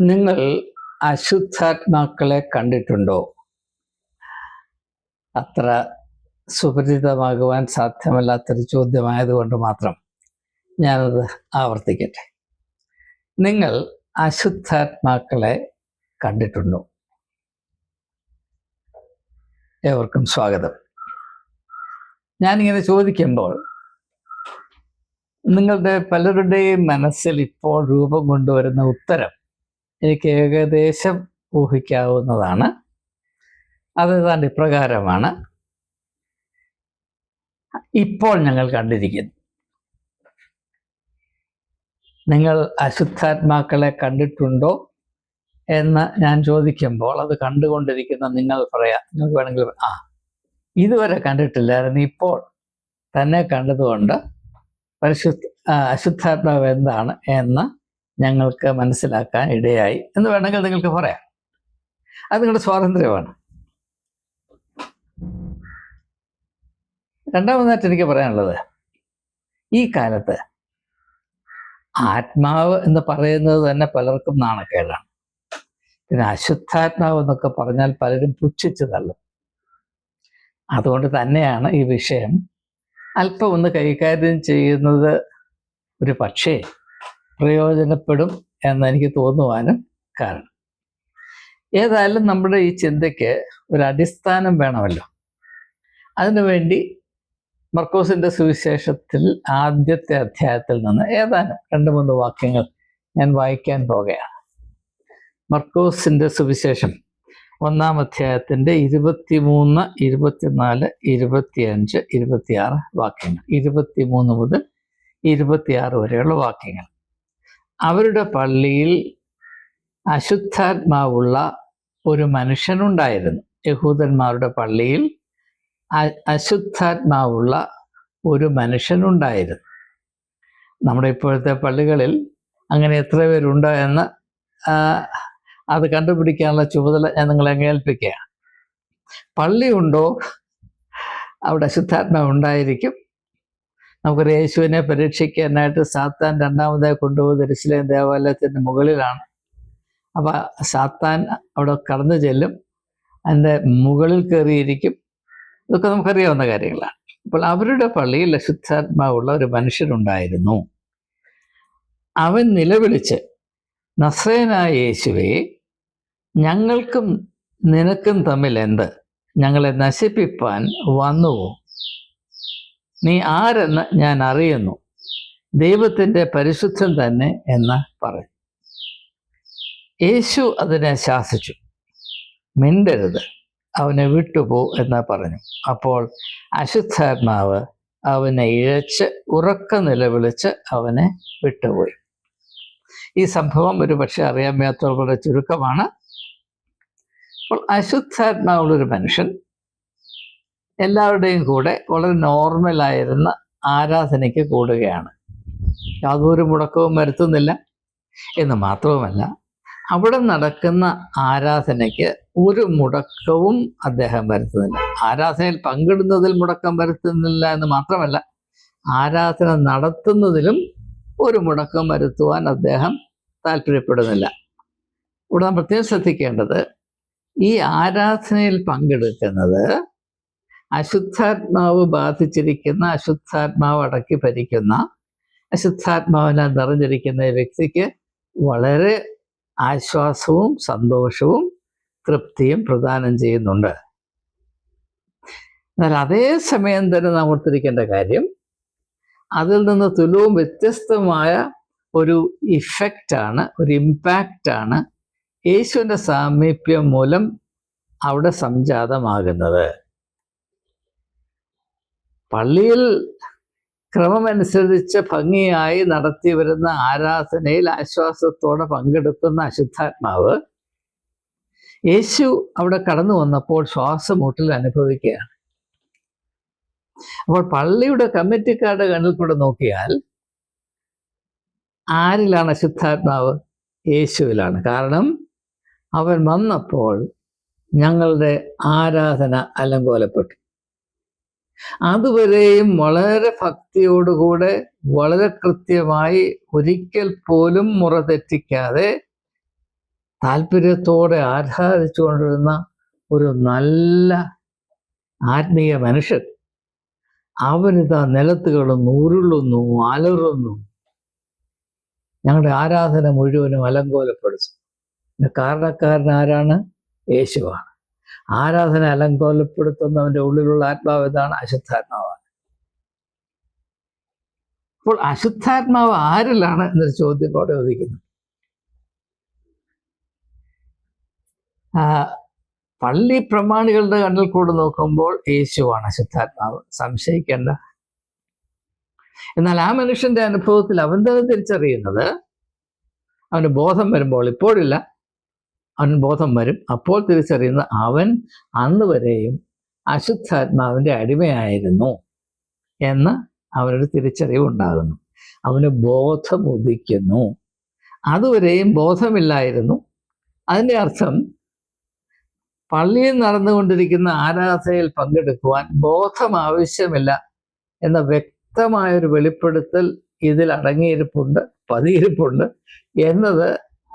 നിങ്ങൾ അശുദ്ധാത്മാക്കളെ കണ്ടിട്ടുണ്ടോ? അത്ര സുപരിചിതമാകുവാൻ സാധ്യമല്ലാത്തൊരു ചോദ്യമായതുകൊണ്ട് മാത്രം ഞാനത് ആവർത്തിക്കട്ടെ. നിങ്ങൾ അശുദ്ധാത്മാക്കളെ കണ്ടിട്ടുണ്ടോ? ഏവർക്കും സ്വാഗതം. ഞാനിങ്ങനെ ചോദിക്കുമ്പോൾ നിങ്ങളുടെ പലരുടെയും മനസ്സിൽ ഇപ്പോൾ രൂപം കൊണ്ടുവരുന്ന ഉത്തരം എനിക്ക് ഏകദേശം ഊഹിക്കാവുന്നതാണ്. അത് തന്നെ ഇപ്രകാരമാണ് ഇപ്പോൾ ഞങ്ങൾ കണ്ടിരിക്കുന്നു. നിങ്ങൾ അശുദ്ധാത്മാക്കളെ കണ്ടിട്ടുണ്ടോ എന്ന് ഞാൻ ചോദിക്കുമ്പോൾ അത് കണ്ടുകൊണ്ടിരിക്കുന്ന നിങ്ങൾ പറയാം. നിങ്ങൾക്ക് വേണമെങ്കിൽ ആ ഇതുവരെ കണ്ടിട്ടില്ലായിരുന്നു. ഇപ്പോൾ തന്നെ കണ്ടതുകൊണ്ട് പരിശുദ്ധ അശുദ്ധാത്മാവ് എന്താണ് എന്ന് ഞങ്ങൾക്ക് മനസ്സിലാക്കാൻ ഇടയായി എന്ന് വേണമെങ്കിൽ നിങ്ങൾക്ക് പറയാം. അത് നിങ്ങളുടെ സ്വാതന്ത്ര്യമാണ്. രണ്ടാമതായിട്ട് എനിക്ക് പറയാനുള്ളത് ഈ കാലത്ത് ആത്മാവ് എന്ന് പറയുന്നത് തന്നെ പലർക്കും നാണക്കേടാണ്. പിന്നെ അശുദ്ധാത്മാവ് എന്നൊക്കെ പറഞ്ഞാൽ പലരും പുച്ഛിച്ചു തള്ളും. അതുകൊണ്ട് തന്നെയാണ് ഈ വിഷയം അല്പം ഒന്ന് കൈകാര്യം ചെയ്യുന്നത് ഒരു പക്ഷേ പ്രയോജനപ്പെടും എന്നെനിക്ക് തോന്നുവാനും കാരണം. ഏതായാലും നമ്മുടെ ഈ ചിന്തയ്ക്ക് ഒരു അടിസ്ഥാനം വേണമല്ലോ. അതിനുവേണ്ടി മർക്കോസിന്റെ സുവിശേഷത്തിൽ ആദ്യത്തെ അധ്യായത്തിൽ നിന്ന് ഏതാനും രണ്ട് മൂന്ന് വാക്യങ്ങൾ ഞാൻ വായിക്കാൻ പോകുകയാണ് മർക്കോസിന്റെ സുവിശേഷം ഒന്നാം അധ്യായത്തിന്റെ ഇരുപത്തിമൂന്ന് ഇരുപത്തിനാല് ഇരുപത്തിയഞ്ച് ഇരുപത്തിയാറ് വാക്യങ്ങൾ. ഇരുപത്തി മൂന്ന് മുതൽ ഇരുപത്തിയാറ് വരെയുള്ള വാക്യങ്ങൾ. അവരുടെ പള്ളിയിൽ അശുദ്ധാത്മാവുള്ള ഒരു മനുഷ്യനുണ്ടായിരുന്നു. യഹൂദന്മാരുടെ പള്ളിയിൽ അശുദ്ധാത്മാവുള്ള ഒരു മനുഷ്യനുണ്ടായിരുന്നു. നമ്മുടെ ഇപ്പോഴത്തെ പള്ളികളിൽ അങ്ങനെ എത്ര പേരുണ്ട് എന്ന് അത് കണ്ടുപിടിക്കാനുള്ള ചുമതല ഞാൻ നിങ്ങളെ ഏൽപ്പിക്കുകയാണ്. പള്ളിയുണ്ടോ അവിടെ അശുദ്ധാത്മാവ് ഉണ്ടായിരിക്കും. നമുക്കൊരു യേശുവിനെ പരീക്ഷിക്കാനായിട്ട് സാത്താൻ രണ്ടാമതായി കൊണ്ടുപോകുന്ന ദരിശിലേം ദേവാലയത്തിന്റെ മുകളിലാണ്. അപ്പൊ സാത്താൻ അവിടെ കടന്നു ചെല്ലും. അതിന്റെ മുകളിൽ കയറിയിരിക്കും. ഇതൊക്കെ നമുക്കറിയാവുന്ന കാര്യങ്ങളാണ്. അപ്പോൾ അവരുടെ പള്ളിയിൽ അശുദ്ധാത്മാവുള്ള ഒരു മനുഷ്യനുണ്ടായിരുന്നു അവൻ നിലവിളിച്ച് നസ്രേനായ യേശുവേ ഞങ്ങൾക്കും നിനക്കും തമ്മിൽ എന്ത് ഞങ്ങളെ നശിപ്പിപ്പാൻ വന്നുവോ? നീ ആരെന്ന് ഞാൻ അറിയുന്നു. ദൈവത്തിന്റെ പരിശുദ്ധൻ തന്നെ എന്ന് പറഞ്ഞു യേശു അതിനെ ശാസിച്ചു. മിണ്ടരുത്. അവനെ വിട്ടുപോ എന്ന് പറഞ്ഞു. അപ്പോൾ അശുദ്ധാത്മാവ് അവനെ ഇഴച്ച് ഉറക്ക നിലവിളിച്ച് അവനെ വിട്ടുപോയി. ഈ സംഭവം ഒരു പക്ഷെ അറിയാൻ മേത്തവരുടെ ചുരുക്കമാണ്. അപ്പോൾ അശുദ്ധാത്മാവുള്ളൊരു മനുഷ്യൻ എല്ലാവരുടെയും കൂടെ വളരെ നോർമലായിരുന്ന ആരാധനയ്ക്ക് കൂടുകയാണ്. യാതൊരു മുടക്കവും വരുത്തുന്നില്ല. എന്ന് മാത്രവുമല്ല അവിടെ നടക്കുന്ന ആരാധനയ്ക്ക് ഒരു മുടക്കവും അദ്ദേഹം വരുത്തുന്നില്ല. ആരാധനയിൽ പങ്കിടുന്നതിൽ മുടക്കം വരുത്തുന്നില്ല എന്ന് മാത്രമല്ല ആരാധന നടത്തുന്നതിലും ഒരു മുടക്കം വരുത്തുവാൻ അദ്ദേഹം താല്പര്യപ്പെടുന്നില്ല. ഇവിടെ നാം പ്രത്യേകം ശ്രദ്ധിക്കേണ്ടത് ഈ ആരാധനയിൽ പങ്കെടുക്കുന്നത് അശുദ്ധാത്മാവ് ബാധിച്ചിരിക്കുന്ന അശുദ്ധാത്മാവ് അടക്കി ഭരിക്കുന്ന അശുദ്ധാത്മാവിനാൽ നിറഞ്ഞിരിക്കുന്ന വ്യക്തിക്ക് വളരെ ആശ്വാസവും സന്തോഷവും തൃപ്തിയും പ്രദാനം ചെയ്യുന്നുണ്ട്. എന്നാൽ അതേ സമയം തന്നെ നാം ഓർത്തിരിക്കേണ്ട കാര്യം അതിൽ നിന്ന് തുലവും വ്യത്യസ്തമായ ഒരു ഇഫക്റ്റാണ് ഒരു ഇമ്പാക്റ്റാണ് യേശുവിന്റെ സാമീപ്യം മൂലം അവിടെ സംജാതമാകുന്നത്. പള്ളിയിൽ ക്രമമനുസരിച്ച് ഭംഗിയായി നടത്തി വരുന്ന ആരാധനയിൽ ആശ്വാസത്തോടെ പങ്കെടുക്കുന്ന അശുദ്ധാത്മാവ് യേശു അവിടെ കടന്നു വന്നപ്പോൾ ശ്വാസമുട്ടിൽ അനുഭവിക്കുകയാണ്. അപ്പോൾ പള്ളിയുടെ കമ്മിറ്റിക്കാരുടെ കണ്ണിൽ കൂടെ നോക്കിയാൽ ആരിലാണ് അശുദ്ധാത്മാവ്? യേശുവിലാണ്. കാരണം അവൻ വന്നപ്പോൾ ഞങ്ങളുടെ ആരാധന അലങ്കോലപ്പെട്ടു. അതുവരെയും വളരെ ഭക്തിയോടുകൂടെ വളരെ കൃത്യമായി ഒരിക്കൽ പോലും മുറ തെറ്റിക്കാതെ താല്പര്യത്തോടെ ആരാധിച്ചുകൊണ്ടിരുന്ന ഒരു നല്ല ആത്മീയ മനുഷ്യൻ. അവനിതാ നിലത്ത് കിടന്നു ഉരുളുന്നു അലറുന്നു. ഞങ്ങളുടെ ആരാധന മുഴുവനും അലങ്കോലപ്പെടുത്തും കാരണക്കാരൻ ആരാണ് യേശുവാണ്. ആരാധന അലങ്കോലപ്പെടുത്തുന്നവന്റെ ഉള്ളിലുള്ള ആത്മാവ് ഇതാണ് അശുദ്ധാത്മാവാണ്. അപ്പോൾ അശുദ്ധാത്മാവ് ആരിലാണ് എന്നൊരു ചോദ്യം അവിടെ ചോദിക്കുന്നു. പള്ളി പ്രമാണികളുടെ കണ്ണിൽ കൂടെ നോക്കുമ്പോൾ യേശുവാണ് അശുദ്ധാത്മാവ്. സംശയിക്കേണ്ട. എന്നാൽ ആ മനുഷ്യന്റെ അനുഭവത്തിൽ അവൻ തന്നെ തിരിച്ചറിയുന്നത് അവന് ബോധം വരുമ്പോൾ ഇപ്പോഴില്ല. അവൻ ബോധം വരും. അപ്പോൾ തിരിച്ചറിയുന്ന അവൻ അന്ന് വരെയും അശുദ്ധാത്മാവിന്റെ അടിമയായിരുന്നു എന്ന് അവനൊരു തിരിച്ചറിവ് ഉണ്ടാകുന്നു. അവന് ബോധം ഉദിക്കുന്നു. അതുവരെയും ബോധമില്ലായിരുന്നു. അതിന്റെ അർത്ഥം പള്ളിയിൽ നടന്നുകൊണ്ടിരിക്കുന്ന ആരാധനയിൽ പങ്കെടുക്കുവാൻ ബോധം ആവശ്യമില്ല എന്ന വ്യക്തമായൊരു വെളിപ്പെടുത്തൽ ഇതിൽ അടങ്ങിയിരിപ്പുണ്ട് പതിയിരിപ്പുണ്ട്. എന്നത്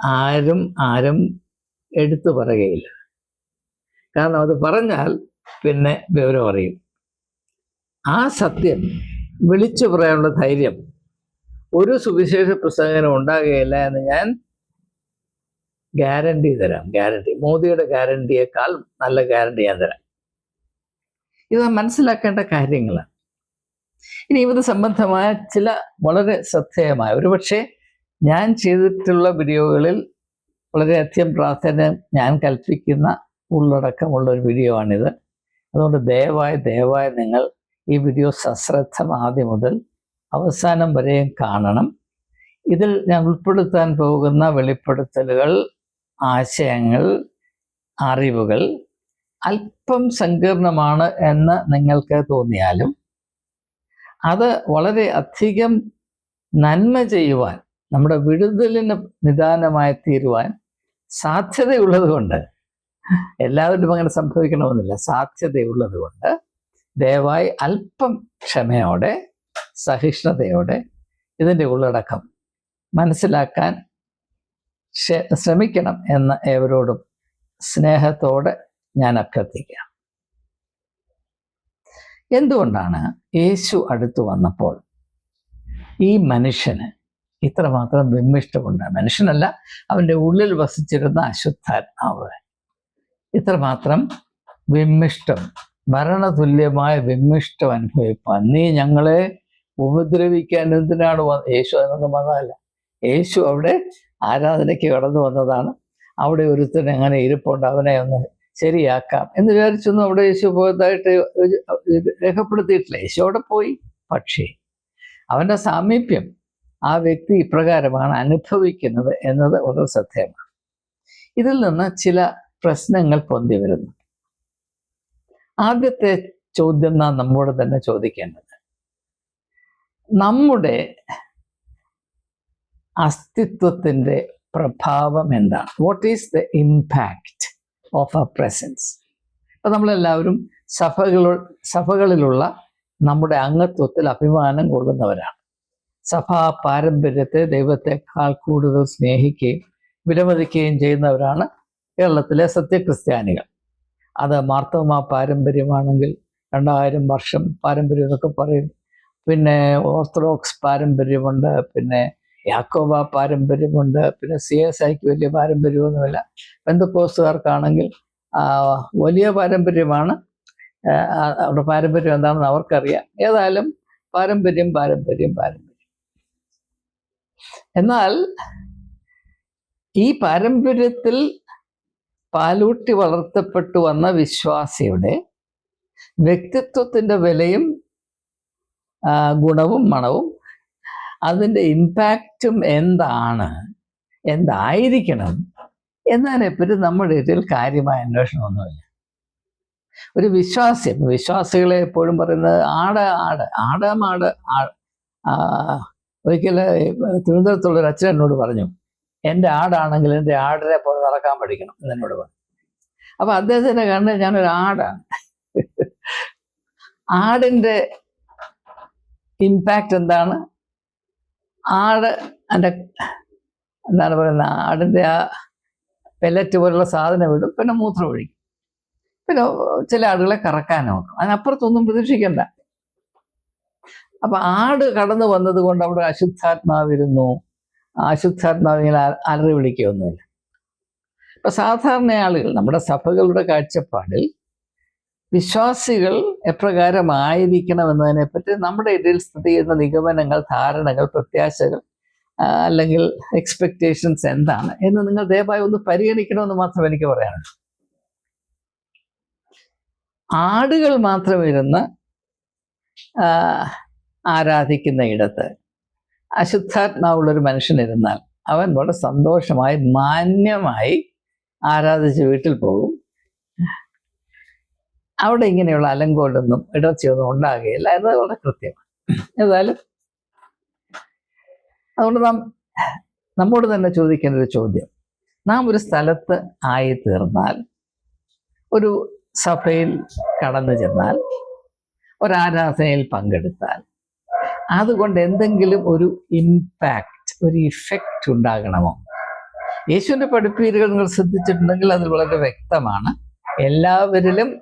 ആരും ആരും എടുത്തു പറയുകയില്ല. കാരണം അത് പറഞ്ഞാൽ പിന്നെ വിവരം അറിയും. ആ സത്യം വിളിച്ചു പറയാനുള്ള ധൈര്യം ഒരു സുവിശേഷ പ്രസംഗനം ഉണ്ടാകുകയില്ല എന്ന് ഞാൻ ഗ്യാരണ്ടി തരാം ഗ്യാരണ്ടി. മോദിയുടെ ഗ്യാരണ്ടിയേക്കാൾ നല്ല ഗ്യാരണ്ടി ഞാൻ തരാം. ഇത് മനസ്സിലാക്കേണ്ട കാര്യങ്ങളാണ്. ഇനി ഇത് സംബന്ധമായ ചില വളരെ ശ്രദ്ധേയമായ ഒരുപക്ഷെ ഞാൻ ചെയ്തിട്ടുള്ള വീഡിയോകളിൽ വളരെയധികം പ്രാധാന്യം ഞാൻ കൽപ്പിക്കുന്ന ഉള്ളടക്കമുള്ള ഒരു വീഡിയോ ആണിത്. അതുകൊണ്ട് ദയവായി ദയവായി നിങ്ങൾ ഈ വീഡിയോ സശ്രദ്ധം ആദ്യം മുതൽ അവസാനം വരെയും കാണണം. ഇതിൽ ഞാൻ ഉൾപ്പെടുത്താൻ പോകുന്ന വെളിപ്പെടുത്തലുകൾ ആശയങ്ങൾ അറിവുകൾ അല്പം സങ്കീർണമാണ് എന്ന് നിങ്ങൾക്ക് തോന്നിയാലും അത് വളരെ അധികം നന്മ ചെയ്യുവാൻ നമ്മുടെ വിടുതലിന് നിദാനമായി തീരുവാൻ സാധ്യതയുള്ളത് കൊണ്ട് എല്ലാവരും അങ്ങനെ സംഭവിക്കണമെന്നില്ല. സാധ്യതയുള്ളത് കൊണ്ട് ദയവായി അല്പം ക്ഷമയോടെ സഹിഷ്ണുതയോടെ ഇതിന്റെ ഉള്ളടക്കം മനസ്സിലാക്കാൻ ശ്രമിക്കണം എന്ന് ഏവരോടും സ്നേഹത്തോടെ ഞാൻ അഭ്യർത്ഥിക്കാം. എന്തുകൊണ്ടാണ് യേശു അടുത്തു വന്നപ്പോൾ ഈ മനുഷ്യന് ഇത്രമാത്രം ബ്രഹ്മിഷ്ടമുണ്ട് മനുഷ്യനല്ല അവന്റെ ഉള്ളിൽ വസിച്ചിരുന്ന അശുദ്ധാത്മാവ്. ഇത്രമാത്രം വിമ്മിഷ്ടം മരണതുല്യമായ വിമ്മിഷ്ടം അനുഭവിപ്പാൻ. നീ ഞങ്ങളെ ഉപദ്രവിക്കാൻ എന്തിനാണ് യേശു അതിനൊന്നും വന്നതല്ല. യേശു അവിടെ ആരാധനയ്ക്ക് കടന്നു വന്നതാണ്. അവിടെ ഒരുത്തൻ എങ്ങനെ ഇരിപ്പുണ്ട് അവനെ ഒന്ന് ശരിയാക്കാം എന്ന് വിചാരിച്ചൊന്നും അവിടെ യേശു പോയതായിട്ട് രേഖപ്പെടുത്തിയിട്ടില്ല. യേശു അവിടെ പോയി. പക്ഷേ അവന്റെ സാമീപ്യം ആ വ്യക്തി ഇപ്രകാരമാണ് അനുഭവിക്കുന്നത് എന്നത് വളരെ സത്യമാണ്. ഇതിൽ നിന്ന് ചില പ്രശ്നങ്ങൾ പൊന്തി വരുന്നു. ആദ്യത്തെ ചോദ്യം നാം നമ്മോട് തന്നെ ചോദിക്കേണ്ടത് നമ്മുടെ അസ്തിത്വത്തിന്റെ പ്രഭാവം എന്താണ്? What is the impact of a presence ഇപ്പം നമ്മളെല്ലാവരും സഭകളോ സഭകളിലുള്ള നമ്മുടെ അംഗത്വത്തിൽ അഭിമാനം കൊള്ളുന്നവരാണ്. സഭാ പാരമ്പര്യത്തെ ദൈവത്തെക്കാൾ കൂടുതൽ സ്നേഹിക്കുകയും വിലമതിക്കുകയും ചെയ്യുന്നവരാണ് കേരളത്തിലെ സത്യക്രിസ്ത്യാനികൾ. അത് മാർത്തോമ പാരമ്പര്യമാണെങ്കിൽ രണ്ടായിരം വർഷം പാരമ്പര്യം എന്നൊക്കെ പറയും. പിന്നെ ഓർത്തഡോക്സ് പാരമ്പര്യമുണ്ട് പിന്നെ യാക്കോബ പാരമ്പര്യമുണ്ട് പിന്നെ സി എസ് ഐക്ക് വലിയ പാരമ്പര്യമൊന്നുമില്ല. ബന്ധുക്കോസുകാർക്കാണെങ്കിൽ ആ, വലിയ പാരമ്പര്യമാണ്. അവരുടെ പാരമ്പര്യം എന്താണെന്ന് അവർക്കറിയാം. ഏതായാലും പാരമ്പര്യം പാരമ്പര്യം പാരമ്പര്യം. എന്നാൽ ഈ പാരമ്പര്യത്തിൽ പാലൂട്ടി വളർത്തപ്പെട്ടു വന്ന വിശ്വാസിയുടെ വ്യക്തിത്വത്തിന്റെ വിലയും ഗുണവും മണവും അതിന്റെ ഇമ്പാക്റ്റും എന്താണ്? എന്തായിരിക്കണം? എന്നതിനെപ്പറ്റി നമ്മുടെ ഇതിൽ കാര്യമായ അന്വേഷണമൊന്നുമില്ല ഒരു വിശ്വാസി വിശ്വാസികളെ എപ്പോഴും പറയുന്നത് ആട് ആട് ആ, ഒരിക്കൽ തിരുവനന്തപുരത്തുള്ള ഒരു അച്ഛൻ എന്നോട് പറഞ്ഞു എന്റെ ആടാണെങ്കിൽ എന്റെ ആടിനെ പോലെ നടക്കാൻ പഠിക്കണം എന്ന് എന്നോട് പറഞ്ഞു. അപ്പൊ അദ്ദേഹത്തിന്റെ കണ്ണിൽ ഞാനൊരു ആടാണ്. ആടിന്റെ ഇമ്പാക്റ്റ് എന്താണ്? ആട് എന്റെ എന്താണ് പറയുന്നത് ആടിന്റെ ആ പെല്ലറ്റ് പോലുള്ള സാധനം ഇടും പിന്നെ മൂത്രം ഒഴിക്കും. പിന്നെ ചില ആടുകളെ കറക്കാൻ നോക്കും. അതിനപ്പുറത്തൊന്നും പ്രതീക്ഷിക്കണ്ട. അപ്പൊ ആട് കടന്നു വന്നത് കൊണ്ട് അവിടെ അശുദ്ധാത്മാവിരുന്നു. അശുദ്ധാത്മാവ് ഇങ്ങനെ അലറി വിളിക്കുകയൊന്നുമില്ല. ഇപ്പൊ സാധാരണ ആളുകൾ നമ്മുടെ സഭകളുടെ കാഴ്ചപ്പാടിൽ വിശ്വാസികൾ എപ്രകാരമായിരിക്കണം എന്നതിനെപ്പറ്റി നമ്മുടെ ഇടയിൽ സ്ഥിതി ചെയ്യുന്ന നിഗമനങ്ങൾ ധാരണകൾ പ്രത്യാശകൾ അല്ലെങ്കിൽ എക്സ്പെക്റ്റേഷൻസ് എന്താണ് എന്ന് നിങ്ങൾ ദയവായി ഒന്ന് പരിഗണിക്കണമെന്ന് മാത്രം എനിക്ക് പറയാനുള്ളൂ. ആടുകൾ മാത്രം ഇരുന്ന് ആരാധിക്കുന്ന ഇടത്ത്. അശുദ്ധാത്മാവുള്ളൊരു മനുഷ്യനിരുന്നാൽ അവൻ വളരെ സന്തോഷമായി മാന്യമായി ആരാധിച്ച് വീട്ടിൽ പോകും. അവിടെ ഇങ്ങനെയുള്ള അലങ്കോലൊന്നും ഇടർച്ചയൊന്നും ഉണ്ടാകുകയില്ല എന്നത് വളരെ കൃത്യമാണ്. ഏതായാലും അതുകൊണ്ട് നാം നമ്മോട് തന്നെ ചോദിക്കേണ്ട ഒരു ചോദ്യം. നാം ഒരു സ്ഥലത്ത് ആയി തീർന്നാൽ ഒരു സഭയിൽ കടന്നു ചെന്നാൽ ഒരാരാധനയിൽ പങ്കെടുത്താൽ അതുകൊണ്ട് എന്തെങ്കിലും ഒരു ഇമ്പാക്റ്റ് ഒരു ഇഫക്റ്റ് ഉണ്ടാകണമോ? യേശുവിന്റെ പഠിപ്പീരുകൾ നിങ്ങൾ ശ്രദ്ധിച്ചിട്ടുണ്ടെങ്കിൽ അത് വളരെ വ്യക്തമാണ്. എല്ലാവരിലും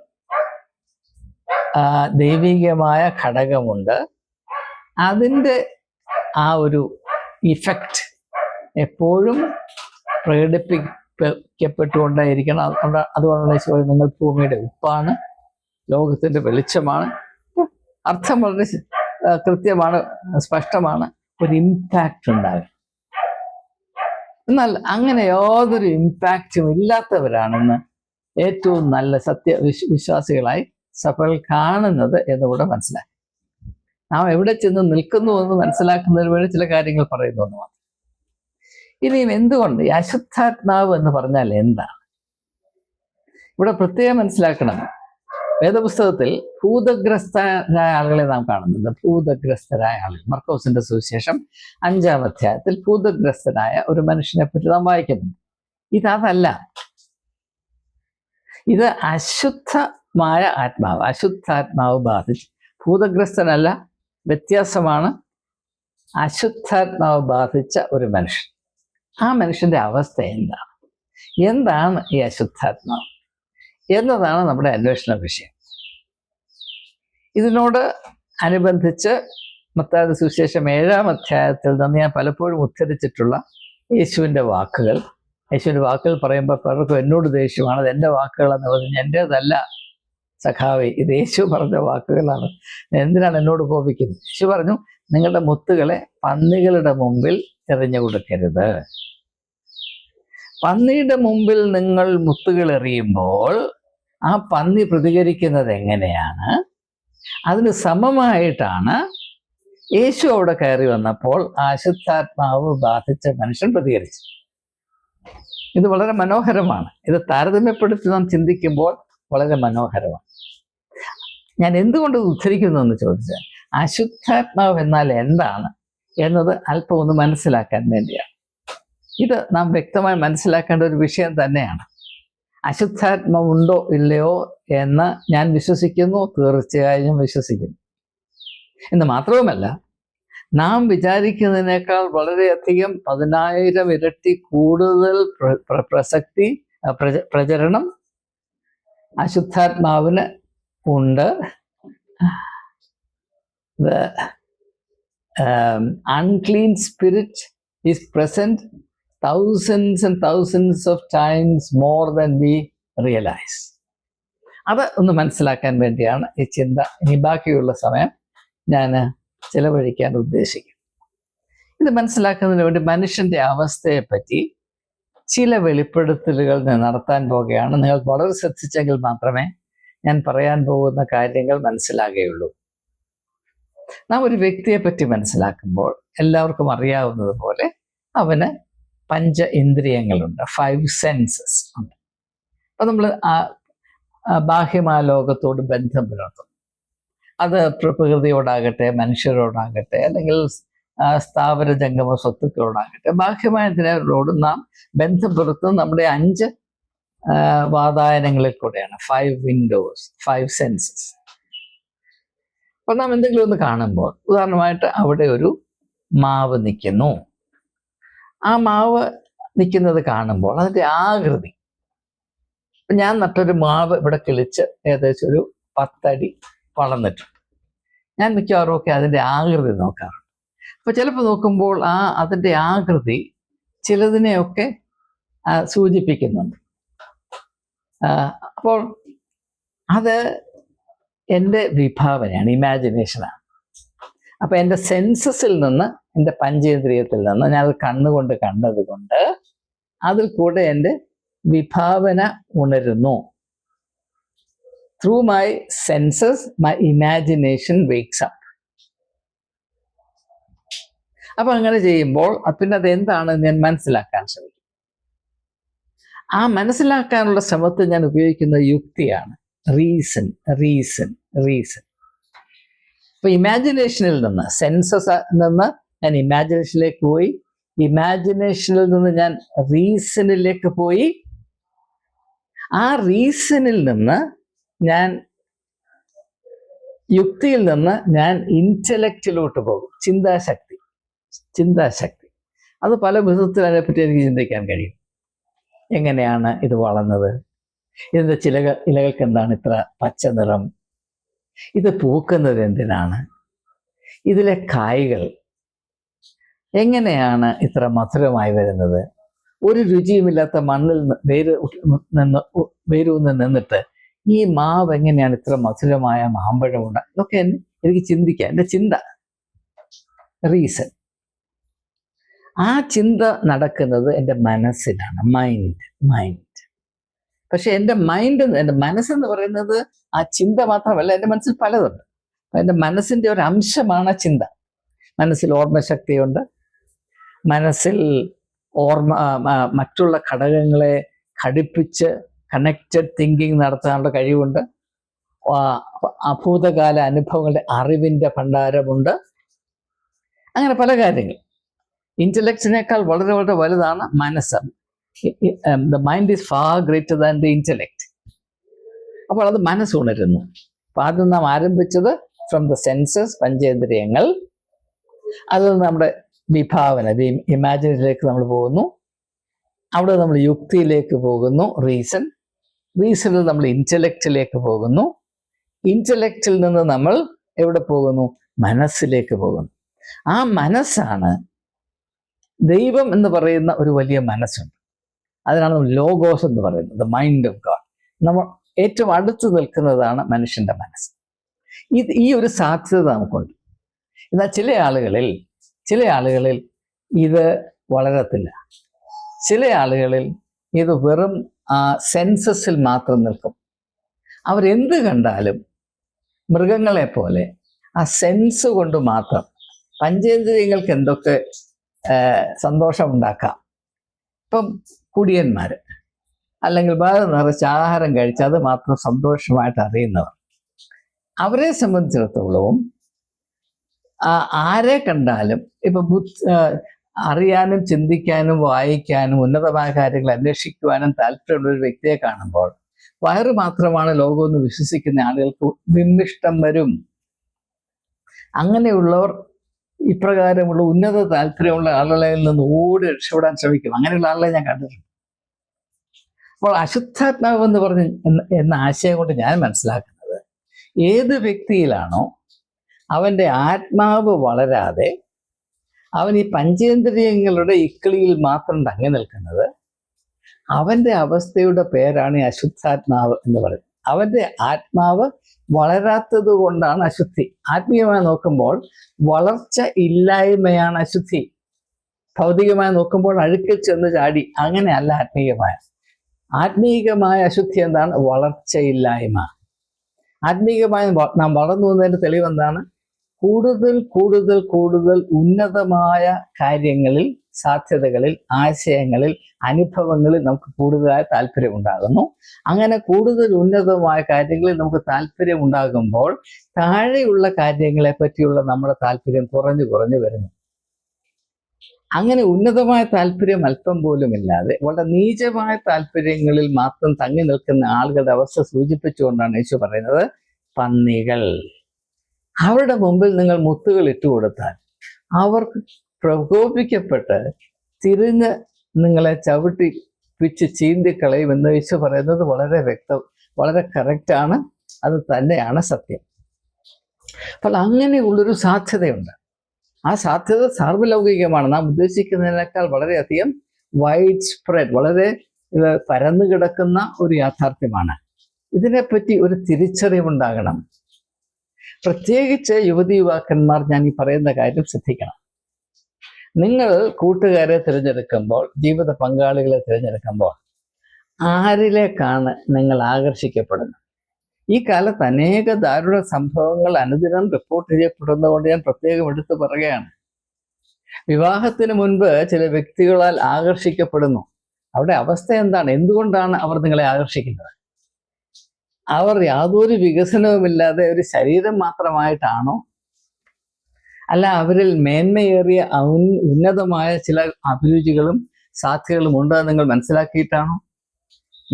ദൈവികമായ ഘടകമുണ്ട്. അതിന്റെ ആ ഒരു ഇഫക്റ്റ് എപ്പോഴും പ്രകടിപ്പിക്കപ്പെട്ടുകൊണ്ടേയിരിക്കണം. അതുകൊണ്ട് അതുകൊണ്ടാണ് യേശു നിങ്ങൾ ഭൂമിയുടെ ഉപ്പാണ് ലോകത്തിന്റെ വെളിച്ചമാണ്. അർത്ഥം വളരെ കൃത്യമാണ് സ്പഷ്ടമാണ് ഒരു ഇമ്പാക്റ്റ് ഉണ്ടാകും. എന്നാൽ അങ്ങനെ യാതൊരു ഇമ്പാക്റ്റും ഇല്ലാത്തവരാണെന്ന് ഏറ്റവും നല്ല സത്യ വിശ്വ വിശ്വാസികളായി സഭകൾ കാണുന്നത് എന്നുകൂടെ മനസ്സിലാക്കി. നാം എവിടെ ചെന്ന് നിൽക്കുന്നു എന്ന് മനസ്സിലാക്കുന്നതിന് വേണ്ടി ചില കാര്യങ്ങൾ പറയുന്നു എന്ന് മാത്രം. ഇനിയും എന്തുകൊണ്ട് അശുദ്ധാത്മാവ് എന്ന് പറഞ്ഞാൽ എന്താണ്? ഇവിടെ പ്രത്യേകം മനസ്സിലാക്കണം. വേദപുസ്തകത്തിൽ ഭൂതഗ്രസ്തരായ ആളുകളെ നാം കാണുന്നുണ്ട് ഭൂതഗ്രസ്തരായ ആളുകൾ. മർക്കോസിന്റെ സുവിശേഷം അഞ്ചാം അധ്യായത്തിൽ ഭൂതഗ്രസ്തനായ ഒരു മനുഷ്യനെ പറ്റി നാം വായിക്കുന്നുണ്ട് ഇതല്ല ഇത് അശുദ്ധമായ ആത്മാവ്. അശുദ്ധാത്മാവ് ബാധിച്ച് ഭൂതഗ്രസ്തനല്ല വ്യത്യാസമാണ് അശുദ്ധാത്മാവ് ബാധിച്ച ഒരു മനുഷ്യൻ. ആ മനുഷ്യന്റെ അവസ്ഥ എന്താണ്? എന്താണ് ഈ അശുദ്ധാത്മാവ്? എന്നതാണ് നമ്മുടെ അന്വേഷണ വിഷയം. ഇതിനോട് അനുബന്ധിച്ച് മത്തായ സുവിശേഷം ഏഴാം അധ്യായത്തിൽ നിന്ന് ഞാൻ പലപ്പോഴും ഉദ്ധരിച്ചിട്ടുള്ള യേശുവിന്റെ വാക്കുകൾ. യേശുവിന്റെ വാക്കുകൾ പറയുമ്പോൾ പലർക്കും എന്നോട് ദേഷ്യമാണ് അത് എന്റെ വാക്കുകളെന്ന് പറഞ്ഞാൽ എന്റേതല്ല സഖാവി ഇത് യേശു പറഞ്ഞ വാക്കുകളാണ്. എന്തിനാണ് എന്നോട് കോപിക്കുന്നത്? യേശു പറഞ്ഞു നിങ്ങളുടെ മുത്തുകളെ പന്നികളുടെ മുമ്പിൽ എറിഞ്ഞു കൊടുക്കരുത്. പന്നിയുടെ മുമ്പിൽ നിങ്ങൾ മുത്തുകൾ എറിയുമ്പോൾ ആ പന്നി പ്രതികരിക്കുന്നത് എങ്ങനെയാണ്? അതിന് സമമായിട്ടാണ് യേശു അവിടെ കയറി വന്നപ്പോൾ ആശുദ്ധാത്മാവ് ബാധിച്ച മനുഷ്യൻ പ്രതികരിച്ചു ഇത് വളരെ മനോഹരമാണ്. ഇത് താരതമ്യപ്പെടുത്തി നാം ചിന്തിക്കുമ്പോൾ വളരെ മനോഹരമാണ്. ഞാൻ എന്തുകൊണ്ട് ഉദ്ധരിക്കുന്നു എന്ന് ചോദിച്ചാൽ അശുദ്ധാത്മാവ് എന്നാൽ എന്താണ് എന്നത് അല്പം ഒന്ന് മനസ്സിലാക്കാൻ വേണ്ടിയാണ്. ഇത് നാം വ്യക്തമായി മനസ്സിലാക്കേണ്ട ഒരു വിഷയം തന്നെയാണ്. അശുദ്ധാത്മാവുണ്ടോ ഇല്ലയോ എന്ന് ഞാൻ വിശ്വസിക്കുന്നു തീർച്ചയായും വിശ്വസിക്കുന്നു. എന്ന് മാത്രവുമല്ല നാം വിചാരിക്കുന്നതിനേക്കാൾ വളരെയധികം പതിനായിരം ഇരട്ടി കൂടുതൽ പ്ര- പ്ര- പ്രസക്തി പ്രചരണം അശുദ്ധാത്മാവിന് ഉണ്ട്. Unclean spirit is present thousands and thousands of times more than we realise അത് ഒന്ന് മനസ്സിലാക്കാൻ വേണ്ടിയാണ് ഈ ചിന്ത. ഇനി ബാക്കിയുള്ള സമയം ഞാൻ ചിലവഴിക്കാൻ ഉദ്ദേശിക്കും ഇത് മനസ്സിലാക്കുന്നതിന് വേണ്ടി മനുഷ്യന്റെ അവസ്ഥയെപ്പറ്റി ചില വെളിപ്പെടുത്തലുകൾ നടത്താൻ പോകുകയാണ് നിങ്ങൾ വളരെ ശ്രദ്ധിച്ചെങ്കിൽ മാത്രമേ ഞാൻ പറയാൻ പോകുന്ന കാര്യങ്ങൾ മനസ്സിലാകുകയുള്ളൂ. നാം ഒരു വ്യക്തിയെ പറ്റി മനസ്സിലാക്കുമ്പോൾ എല്ലാവർക്കും അറിയാവുന്നത് പോലെ അവന് പഞ്ച ഇന്ദ്രിയങ്ങളുണ്ട് ഫൈവ് സെൻസസ് ഉണ്ട്. അപ്പൊ നമ്മൾ ആ ബാഹ്യമായ ലോകത്തോട് ബന്ധം പുലർത്തും അത് പ്ര- പ്രകൃതിയോടാകട്ടെ മനുഷ്യരോടാകട്ടെ അല്ലെങ്കിൽ സ്ഥാപന ജംഗമ സ്വത്തുക്കളോടാകട്ടെ ബാഹ്യമായ ഇതിനോട് നാം ബന്ധം പുലർത്തുന്നത് നമ്മുടെ അഞ്ച് വാതായനങ്ങളിൽ കൂടെയാണ്. ഫൈവ് വിൻഡോസ് ഫൈവ് സെൻസസ് അപ്പൊ നാം എന്തെങ്കിലും ഒന്ന് കാണുമ്പോൾ ഉദാഹരണമായിട്ട് അവിടെ ഒരു മാവ് നിൽക്കുന്നു ആ മാവ് നിൽക്കുന്നത് കാണുമ്പോൾ അതിന്റെ ആകൃതി. ഞാൻ നട്ടൊരു മാവ് ഇവിടെ കിളിച്ച് ഏകദേശം ഒരു പത്തടി വളർന്നിട്ടുണ്ട്. ഞാൻ മിക്കവാറും ഒക്കെ അതിന്റെ ആകൃതി നോക്കാറുണ്ട്. അപ്പോൾ ചിലപ്പോൾ നോക്കുമ്പോൾ ആ അതിന്റെ ആകൃതി ചിലതിനെയൊക്കെ സൂചിപ്പിക്കുന്നുണ്ട്. അപ്പോൾ അത് എന്റെ വിഭാവനയാണ് ഇമാജിനേഷനാണ്. അപ്പോൾ എന്റെ സെൻസസിൽ നിന്ന് എന്റെ പഞ്ചേന്ദ്രിയത്തിൽ നിന്ന് ഞാൻ അത് കണ്ണുകൊണ്ട് കണ്ടത് കൊണ്ട് അതിൽ കൂടെ എന്റെ വിഭാവന ഉണരുന്നു. Through my senses my imagination wakes up അപ്പൊ അങ്ങനെ ചെയ്യുമ്പോൾ പിന്നെ അത് എന്താണെന്ന് ഞാൻ മനസ്സിലാക്കാൻ ശ്രമിക്കും. ആ മനസ്സിലാക്കാനുള്ള ശ്രമത്തിൽ ഞാൻ ഉപയോഗിക്കുന്ന യുക്തിയാണ്. റീസൺ റീസൺ റീസൺ ഇപ്പൊ ഇമാജിനേഷനിൽ നിന്ന് സെൻസസ് നിന്ന് ഞാൻ ഇമാജിനേഷനിലേക്ക് പോയി. ഇമാജിനേഷനിൽ നിന്ന് ഞാൻ റീസണിലേക്ക് പോയി. ആ റീസണിൽ നിന്ന് ഞാൻ യുക്തിയിൽ നിന്ന് ഞാൻ ഇന്റലക്റ്റിലോട്ട് പോകും. ചിന്താശക്തി. ചിന്താശക്തി. അത് പല വിധത്തിൽ അതിനെപ്പറ്റി എനിക്ക് ചിന്തിക്കാൻ കഴിയും. എങ്ങനെയാണ് ഇത് വളർന്നത്? ഇതിന്റെ ചില ഇലകൾക്ക് എന്താണ് ഇത്ര പച്ച നിറം? ഇത് പൂക്കുന്നത് എന്തിനാണ്? ഇതിലെ കായ്കൾ എങ്ങനെയാണ് ഇത്ര മധുരമായി വരുന്നത്? ഒരു രുചിയുമില്ലാത്ത മണ്ണിൽ വേര് നിന്ന് വേരൂന്ന് നിന്നിട്ട് ഈ മാവ് എങ്ങനെയാണ് ഇത്ര മധുരമായ മാമ്പഴം ഉണ്ട് ഇതൊക്കെ എനിക്ക് ചിന്തിക്കാം. എന്റെ ചിന്ത. റീസൺ. ആ ചിന്ത നടക്കുന്നത് എന്റെ മനസ്സിലാണ്. Mind mind. പക്ഷെ എന്റെ മൈൻഡ് എന്റെ മനസ്സെന്ന് പറയുന്നത് ആ ചിന്ത മാത്രമല്ല എന്റെ മനസ്സിൽ പലതുണ്ട്. എന്റെ മനസ്സിന്റെ ഒരു അംശമാണ് ആ ചിന്ത. മനസ്സിൽ ഓർമ്മശക്തിയുണ്ട്. മനസ്സിൽ ഓർമ്മ മറ്റുള്ള ഘടകങ്ങളെ ഘടിപ്പിച്ച് കണക്റ്റഡ് തിങ്കിങ് നടത്താനുള്ള കഴിവുണ്ട്. അഭൂതകാല അനുഭവങ്ങളുടെ അറിവിന്റെ ഭണ്ഡാരമുണ്ട്. അങ്ങനെ പല കാര്യങ്ങൾ. ഇന്റലക്റ്റിനേക്കാൾ വളരെ വളരെ വലുതാണ് മനസ്സ്. The mind is far greater than the intellect അപ്പോൾ അത് മനസ്സ് ഉണരുന്നു. അപ്പം ആദ്യം നാം ആരംഭിച്ചത് ഫ്രം ദ സെൻസസ് പഞ്ചേന്ദ്രിയങ്ങൾ. അതിൽ നമ്മുടെ വിഭാവന ഇമാജിനേഷനിലേക്ക് നമ്മൾ പോകുന്നു. അവിടെ നമ്മൾ യുക്തിയിലേക്ക് പോകുന്നു റീസൺ റീസണിൽ നമ്മൾ ഇന്റലക്റ്റിലേക്ക് പോകുന്നു. ഇന്റലക്റ്റിൽ നിന്ന് നമ്മൾ എവിടെ പോകുന്നു? മനസ്സിലേക്ക് പോകുന്നു. ആ മനസ്സാണ് ദൈവം എന്ന് പറയുന്ന ഒരു വലിയ മനസ്സുണ്ട്. അതിനാണ് നമ്മൾ ലോഗോസ് എന്ന് പറയുന്നത് മൈൻഡ് ഓഫ് ഗാഡ് നമ്മൾ ഏറ്റവും അടുത്ത് നിൽക്കുന്നതാണ് മനുഷ്യന്റെ മനസ്സ്. ഈ ഒരു സാധ്യത നമുക്കുണ്ട്. എന്നാൽ ചില ആളുകളിൽ ചില ആളുകളിൽ ഇത് വളരത്തില്ല. ചില ആളുകളിൽ ഇത് വെറും സെൻസസിൽ മാത്രം നിൽക്കും. അവരെന്ത് കണ്ടാലും മൃഗങ്ങളെ പോലെ ആ സെൻസ് കൊണ്ട് മാത്രം പഞ്ചേന്ദ്രിയങ്ങൾക്ക് എന്തൊക്കെ സന്തോഷമുണ്ടാക്കാം. ഇപ്പം കുടിയന്മാർ അല്ലെങ്കിൽ വേറെ നിറച്ച് ആഹാരം കഴിച്ച് അത് മാത്രം സന്തോഷമായിട്ട് അറിയുന്നവർ. അവരെ സംബന്ധിച്ചിടത്തോളവും ആരെ കണ്ടാലും ഇപ്പൊ അറിയാനും ചിന്തിക്കാനും വായിക്കാനും ഉന്നതമായ കാര്യങ്ങൾ അന്വേഷിക്കുവാനും താല്പര്യമുള്ള ഒരു വ്യക്തിയെ കാണുമ്പോൾ വയറ് മാത്രമാണ് ലോകമെന്ന് വിശ്വസിക്കുന്ന ആളുകൾക്ക് വിമ്മിഷ്ടം വരും. അങ്ങനെയുള്ളവർ ഇപ്രകാരമുള്ള ഉന്നത താല്പര്യമുള്ള ആളുകളിൽ നിന്ന് ഓടി രക്ഷപ്പെടാൻ ശ്രമിക്കും. അങ്ങനെയുള്ള ആളുകളെ ഞാൻ കണ്ടിട്ടുണ്ട്. അപ്പോൾ അശുദ്ധാത്മാവ് എന്ന് പറഞ്ഞ് എന്ന ആശയം കൊണ്ട് ഞാൻ മനസ്സിലാക്കുന്നത് ഏത് വ്യക്തിയിലാണോ അവന്റെ ആത്മാവ് വളരാതെ അവൻ ഈ പഞ്ചേന്ദ്രിയങ്ങളുടെ ഇക്കിളിയിൽ മാത്രം തങ്ങി നിൽക്കുന്നത് അവന്റെ അവസ്ഥയുടെ പേരാണ് ഈ അശുദ്ധാത്മാവ് എന്ന് പറയുന്നത് അവന്റെ ആത്മാവ് വളരാത്തത് കൊണ്ടാണ് അശുദ്ധി. ആത്മീയമായി നോക്കുമ്പോൾ വളർച്ച ഇല്ലായ്മയാണ് അശുദ്ധി. ഭൗതികമായി നോക്കുമ്പോൾ അഴുക്കിൽ ചെന്ന് ചാടി. അങ്ങനെയല്ല ആത്മീയമായ. ആത്മീയമായ അശുദ്ധി എന്താണ്? വളർച്ചയില്ലായ്മ. ആത്മീയമായി നാം വളർന്നു വന്നതിന്റെ തെളിവ് എന്താണ്? കൂടുതൽ കൂടുതൽ കൂടുതൽ ഉന്നതമായ കാര്യങ്ങളിൽ സാധ്യതകളിൽ ആശയങ്ങളിൽ അനുഭവങ്ങളിൽ നമുക്ക് കൂടുതലായ താല്പര്യം ഉണ്ടാകുന്നു അങ്ങനെ കൂടുതൽ ഉന്നതമായ കാര്യങ്ങളിൽ നമുക്ക് താല്പര്യം ഉണ്ടാകുമ്പോൾ താഴെയുള്ള കാര്യങ്ങളെ പറ്റിയുള്ള നമ്മുടെ താല്പര്യം കുറഞ്ഞു കുറഞ്ഞു വരുന്നു. അങ്ങനെ ഉന്നതമായ താല്പര്യം അല്പം പോലും ഇല്ലാതെ വളരെ നീചമായ താല്പര്യങ്ങളിൽ മാത്രം തങ്ങി നിൽക്കുന്ന ആളുകളുടെ അവസ്ഥ സൂചിപ്പിച്ചുകൊണ്ടാണ് യേശു പറയുന്നത് പന്നികൾ. അവരുടെ മുമ്പിൽ നിങ്ങൾ മുത്തുകൾ ഇട്ടുകൊടുത്താൽ അവർക്ക് പ്രകോപിക്കപ്പെട്ട് തിരിഞ്ഞ് നിങ്ങളെ ചവിട്ടി പിച്ച് ചീന്തിക്കളയും എന്ന് വെച്ച് പറയുന്നത് വളരെ വ്യക്തം വളരെ കറക്റ്റാണ് അത് തന്നെയാണ് സത്യം. അപ്പോൾ അങ്ങനെയുള്ളൊരു സാധ്യതയുണ്ട്. ആ സാധ്യത സാർവലൗകികമാണ്. നാം ഉദ്ദേശിക്കുന്നതിനേക്കാൾ വളരെയധികം വൈഡ് സ്പ്രെഡ് വളരെ പരന്നു കിടക്കുന്ന ഒരു യാഥാർത്ഥ്യമാണ്. ഇതിനെപ്പറ്റി ഒരു തിരിച്ചറിവുണ്ടാകണം. പ്രത്യേകിച്ച് യുവതി യുവാക്കന്മാർ ഞാൻ ഈ പറയുന്ന കാര്യം ശ്രദ്ധിക്കണം. നിങ്ങൾ കൂട്ടുകാരെ തിരഞ്ഞെടുക്കുമ്പോൾ ജീവിത പങ്കാളികളെ തിരഞ്ഞെടുക്കുമ്പോൾ ആരിലേക്കാണ് നിങ്ങൾ ആകർഷിക്കപ്പെടുന്നത്? ഈ കാലത്ത് അനേക ദാരുണ സംഭവങ്ങൾ അനുദിനം റിപ്പോർട്ട് ചെയ്യപ്പെടുന്നതുകൊണ്ട് ഞാൻ പ്രത്യേകം എടുത്തു പറയുകയാണ്. വിവാഹത്തിന് മുൻപ് ചില വ്യക്തികളാൽ ആകർഷിക്കപ്പെടുന്നു. അവിടെ അവസ്ഥ എന്താണ്? എന്തുകൊണ്ടാണ് അവർ നിങ്ങളെ ആകർഷിക്കുന്നത്? അവർ യാതൊരു വികസനവുമില്ലാതെ ഒരു ശരീരം മാത്രമായിട്ടാണോ? അല്ല അവരിൽ മേന്മയേറിയ ഉന്നതമായ ചില അഭിരുചികളും സാധ്യതകളും ഉണ്ടെന്ന് നിങ്ങൾ മനസ്സിലാക്കിയിട്ടാണോ?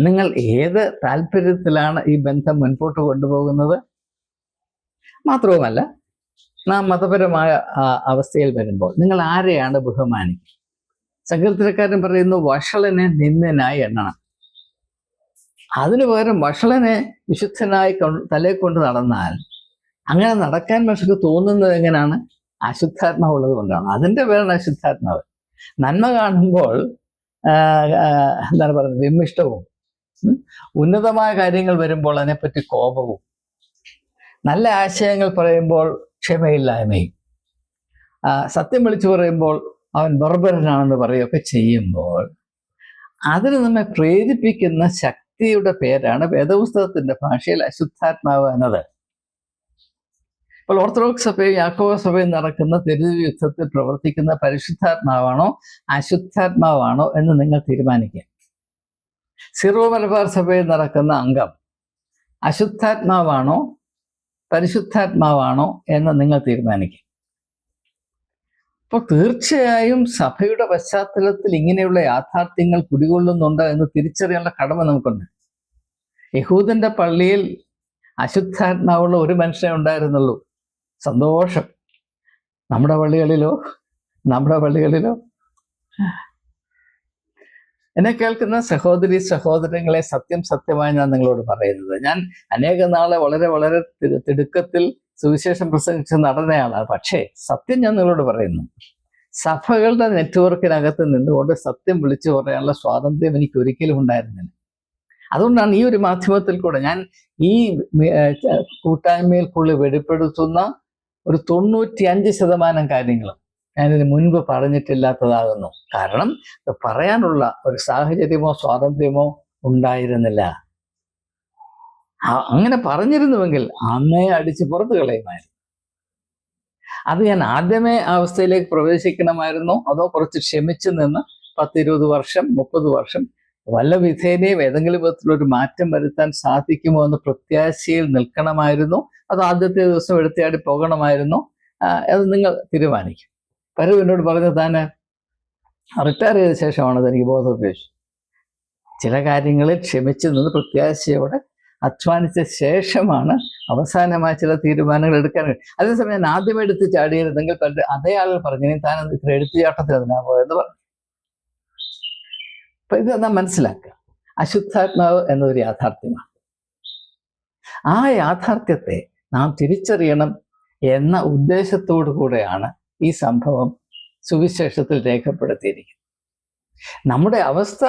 നിങ്ങൾ ഏത് താല്പര്യത്തിലാണ് ഈ ബന്ധം മുൻപോട്ട് കൊണ്ടുപോകുന്നത്? മാത്രവുമല്ല നാം മതപരമായ അവസ്ഥയിൽ വരുമ്പോൾ നിങ്ങൾ ആരെയാണ് ബഹുമാനിക്കുക? സങ്കീർത്തനക്കാരൻ പറയുന്നു വഷളനെ നിന്ദനായി എണ്ണണം. അതിനു പകരം വഷളനെ വിശുദ്ധനായി തലേ കൊണ്ട് നടന്നാൽ അങ്ങനെ നടക്കാൻ മനുഷ്യർക്ക് തോന്നുന്നത് എങ്ങനെയാണ്? അശുദ്ധാത്മാവ് ഉള്ളത് കൊണ്ടാണ്. അതിന്റെ പേരാണ് അശുദ്ധാത്മാവ്. നന്മ കാണുമ്പോൾ എന്താണ് പറയുന്നത്? വിമ്മിഷ്ടവും. ഉന്നതമായ കാര്യങ്ങൾ വരുമ്പോൾ അതിനെപ്പറ്റി കോപവും. നല്ല ആശയങ്ങൾ പറയുമ്പോൾ ക്ഷമയില്ലായ്മയും. സത്യം വിളിച്ചു പറയുമ്പോൾ അവൻ ബർബരനാണെന്ന് പറയുകയൊക്കെ ചെയ്യുമ്പോൾ അതിന് നമ്മെ പ്രേരിപ്പിക്കുന്ന ശക്തിയുടെ പേരാണ് വേദപുസ്തകത്തിന്റെ ഭാഷയിൽ അശുദ്ധാത്മാവ് എന്നത്. ഇപ്പോൾ ഓർത്തഡോക്സ് സഭയും യാക്കോബ സഭയും നടക്കുന്ന തെരുവ് യുദ്ധത്തിൽ പ്രവർത്തിക്കുന്ന പരിശുദ്ധാത്മാവാണോ അശുദ്ധാത്മാവാണോ എന്ന് നിങ്ങൾ തീരുമാനിക്കുക. സിറോ മലബാർ സഭയിൽ നടക്കുന്ന അംഗം അശുദ്ധാത്മാവാണോ പരിശുദ്ധാത്മാവാണോ എന്ന് നിങ്ങൾ തീരുമാനിക്കും അപ്പോൾ തീർച്ചയായും സഭയുടെ പശ്ചാത്തലത്തിൽ ഇങ്ങനെയുള്ള യാഥാർത്ഥ്യങ്ങൾ കുടികൊള്ളുന്നുണ്ട് എന്ന് തിരിച്ചറിയാനുള്ള കടമ നമുക്കുണ്ട്. യഹൂദന്റെ പള്ളിയിൽ അശുദ്ധാത്മാവുള്ള ഒരു മനുഷ്യനെ ഉണ്ടായിരുന്നുള്ളൂ. സന്തോഷം. നമ്മുടെ പള്ളികളിലോ? നമ്മുടെ പള്ളികളിലോ? എന്നെ കേൾക്കുന്ന സഹോദരി സഹോദരങ്ങളെ സത്യം സത്യമായി ഞാൻ നിങ്ങളോട് പറയുന്നത്. ഞാൻ അനേക നാളെ വളരെ വളരെ തിടുക്കത്തിൽ സുവിശേഷം പ്രസംഗിച്ച് നടന്നയാളാണ് പക്ഷേ സത്യം ഞാൻ നിങ്ങളോട് പറയുന്നു. സഭകളുടെ നെറ്റ്വർക്കിനകത്ത് നിന്നുകൊണ്ട് സത്യം വിളിച്ചു പറയാനുള്ള സ്വാതന്ത്ര്യം എനിക്ക് ഒരിക്കലും ഉണ്ടായിരുന്നില്ല. അതുകൊണ്ടാണ് ഈ ഒരു മാധ്യമത്തിൽ കൂടെ ഞാൻ ഈ കൂട്ടായ്മയിൽ കൂടുതൽ വെളിപ്പെടുത്തുന്ന ഒരു തൊണ്ണൂറ്റി അഞ്ച് ശതമാനം കാര്യങ്ങളും ഞാനിത് മുൻപ് പറഞ്ഞിട്ടില്ലാത്തതാകുന്നു. കാരണം പറയാനുള്ള ഒരു സാഹചര്യമോ സ്വാതന്ത്ര്യമോ ഉണ്ടായിരുന്നില്ല. അങ്ങനെ പറഞ്ഞിരുന്നുവെങ്കിൽ അമ്മയെ അടിച്ച് പുറത്തു കളയുമായിരുന്നു. അത് ഞാൻ ആദ്യമേ അവസ്ഥയിലേക്ക് പ്രവേശിക്കണമായിരുന്നോ? അതോ കുറച്ച് ക്ഷമിച്ചു നിന്ന് പത്തിരുപത് വർഷം മുപ്പത് വർഷം വല്ല വിധേനയും ഏതെങ്കിലും വിധത്തിലൊരു മാറ്റം വരുത്താൻ സാധിക്കുമോ എന്ന് പ്രത്യാശയിൽ നിൽക്കണമായിരുന്നു? അത് ആദ്യത്തെ ദിവസം എടുത്തിയാടി പോകണമായിരുന്നു? അത് നിങ്ങൾ തീരുമാനിക്കും. പരു എന്നോട് പറഞ്ഞു താൻ റിട്ടയർ ചെയ്ത ശേഷമാണ് അതെനിക്ക് ബോധോപേക്ഷിച്ചു ചില കാര്യങ്ങളിൽ ക്ഷമിച്ചു നിന്ന് പ്രത്യാശയോടെ അധ്വാനിച്ച ശേഷമാണ് അവസാനമായ ചില തീരുമാനങ്ങൾ എടുക്കാൻ അതേസമയം ഞാൻ ആദ്യം എടുത്ത് ചാടിയിരുന്നെങ്കിൽ പലരും അതേ ആളുകൾ പറഞ്ഞു "ഇനി താൻ ഇത്ര എടുത്തുചാട്ടത്തിൽ അതിനാ പോയെന്ന് പറഞ്ഞു. അപ്പൊ ഇത് നാം മനസ്സിലാക്കുക. അശുദ്ധാത്മാവ് എന്നൊരു യാഥാർത്ഥ്യമാണ്. ആ യാഥാർത്ഥ്യത്തെ നാം തിരിച്ചറിയണം എന്ന ഉദ്ദേശത്തോടു കൂടെയാണ് ഈ സംഭവം സുവിശേഷത്തിൽ രേഖപ്പെടുത്തിയിരിക്കുന്നത്. നമ്മുടെ അവസ്ഥ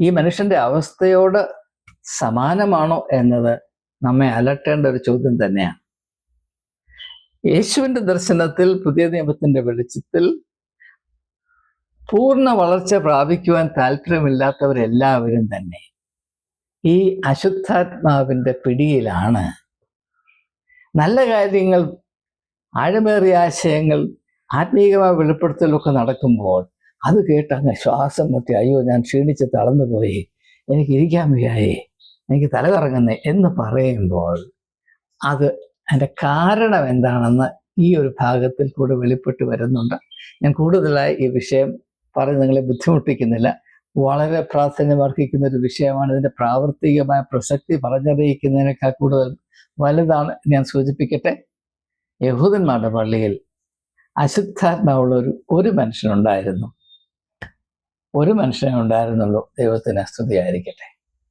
ഈ മനുഷ്യന്റെ അവസ്ഥയോട് സമാനമാണോ എന്നത് നമ്മെ അലട്ടേണ്ട ഒരു ചോദ്യം തന്നെയാണ്. യേശുവിന്റെ ദർശനത്തിൽ പുതിയ നിയമത്തിന്റെ വെളിച്ചത്തിൽ പൂർണ വളർച്ച പ്രാപിക്കുവാൻ താല്പര്യമില്ലാത്തവരെല്ലാവരും തന്നെ ഈ അശുദ്ധാത്മാവിന്റെ പിടിയിലാണ്. നല്ല കാര്യങ്ങൾ ആഴമേറിയ ആശയങ്ങൾ ആത്മീയമായ വെളിപ്പെടുത്തലൊക്കെ നടക്കുമ്പോൾ അത് കേട്ടങ്ങ് ശ്വാസം മുട്ടി അയ്യോ ഞാൻ ക്ഷീണിച്ച് തളർന്നു പോയി എനിക്ക് വയ്യായേ. എനിക്ക് തല കറങ്ങുന്നേ എന്ന് പറയുമ്പോൾ അത് അതിന്റെ കാരണം എന്താണെന്ന് ഈ ഒരു ഭാഗത്തിൽ കൂടെ വെളിപ്പെട്ട് വരുന്നുണ്ട്. ഞാൻ കൂടുതലായി ഈ വിഷയം പറഞ്ഞ് നിങ്ങളെ ബുദ്ധിമുട്ടിക്കുന്നില്ല. വളരെ പ്രാധാന്യം അർഹിക്കുന്ന ഒരു വിഷയമാണ്. ഇതിന്റെ പ്രാവർത്തികമായ പ്രസക്തി പറഞ്ഞറിയിക്കുന്നതിനേക്കാൾ കൂടുതൽ വലുതാണ് ഞാൻ സൂചിപ്പിക്കട്ടെ. യഹൂദന്മാരുടെ പള്ളിയിൽ അശുദ്ധാത്മാവുള്ള ഒരു ഒരു മനുഷ്യനുണ്ടായിരുന്നു. ഒരു മനുഷ്യനെ ഉണ്ടായിരുന്നുള്ളൂ ദൈവത്തിന് സ്തുതിയായിരിക്കട്ടെ.